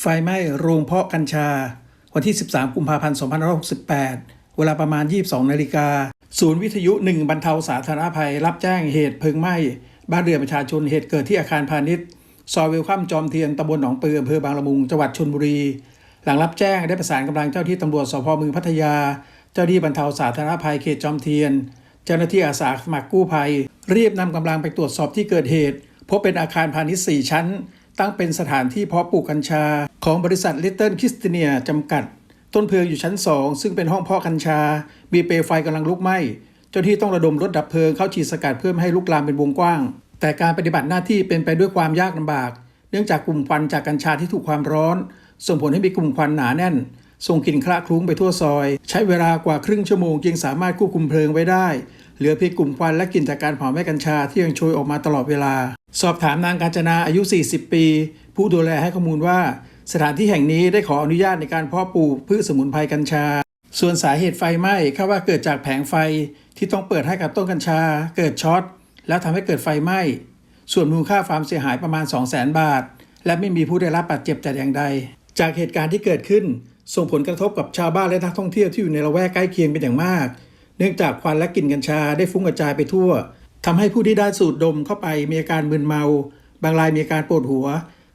ไฟไหม้โรงเพาะกัญชา วันที่ 13 กุมภาพันธ์ 2568 เวลาประมาณ 22 นาฬิกา ศูนย์วิทยุ1บรรเทาสาธารณภัย รับแจ้งเหตุเพลิงไหม้ บ้านเรือนประชาชนเหตุเกิดที่อาคารพาณิชย์ซอยเวลคัมจอมเทียนตำบลหนองปืออำเภอบางละมุงจังหวัดชนบุรี หลังรับแจ้งได้ประสานกำลังเจ้าที่ตำรวจสพเมืองพัทยา เจ้าหน้าที่บรรเทาสาธารณภัยเขตจอมเทียน เจ้าหน้าที่อาสาสมัครกู้ภัยรีบนำกำลังไปตรวจสอบที่เกิดเหตุ พบเป็นอาคารพาณิชย์4ชั้น ตั้งเป็นสถานที่เพาะปลูกกัญชา ของบริษัทลิตเติ้ลคิสติเนียจำกัด ต้นเพลิงอยู่ชั้น 2 ซึ่งเป็นห้องเพาะกัญชา มีเปลวไฟกำลังลุกไหม้เจ้าหน้าที่ต้องระดมรถดับเพลิงเข้าฉีดสกัดเพื่อไม่ให้ลุกลามเป็นวงกว้าง แต่การปฏิบัติหน้าที่เป็นไปด้วยความยากลำบาก เนื่องจากกลุ่มควันจากกัญชาที่ถูกความร้อน ส่งผลให้มีกลุ่มควันหนาแน่นส่งกลิ่นคละคลุ้งไปทั่วซอย ใช้เวลากว่าครึ่งชั่วโมงจึงสามารถควบคุมเพลิงไว้ได้ เหลือเพียงกลุ่มควันและกลิ่นจากการเผาไม้กัญชาที่ยังโชยออกมาตลอดเวลา สอบถามนางกาญจนาอายุ 40 ปี ผู้ดูแลให้ข้อมูลว่า สถานที่แห่งนี้ได้ขออนุญาตในการเพาะปลูกพืชสมุนไพรกัญชา ส่วนสาเหตุไฟไหม้คาดว่าเกิดจากแผงไฟที่ต้องเปิดให้กับต้นกัญชา เกิดช็อตแล้วทำให้เกิดไฟไหม้ส่วนมูลค่าความเสียหายประมาณ 2 0 0 0 0 0 บาท และไม่มีผู้ได้รับบาดเจ็บแต่อย่างใด จากเหตุการณ์ที่เกิดขึ้น ส่งผลกระทบกับชาวบ้านและนักท่องเที่ยวที่อยู่ในละแวกใกล้เคียงเป็นอย่างมาก เนื่องจากควันและกลิ่นกัญชาได้ฟุ้งกระจายไปทั่วทำให้ผู้ที่ได้สูดดมเข้าไปมีอาการมึนเมา บางรายมีอาการปวดหัว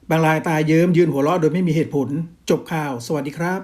บางรายตายเยิ้มยืนหัวเราะโดยไม่มีเหตุผล จบข่าว สวัสดีครับ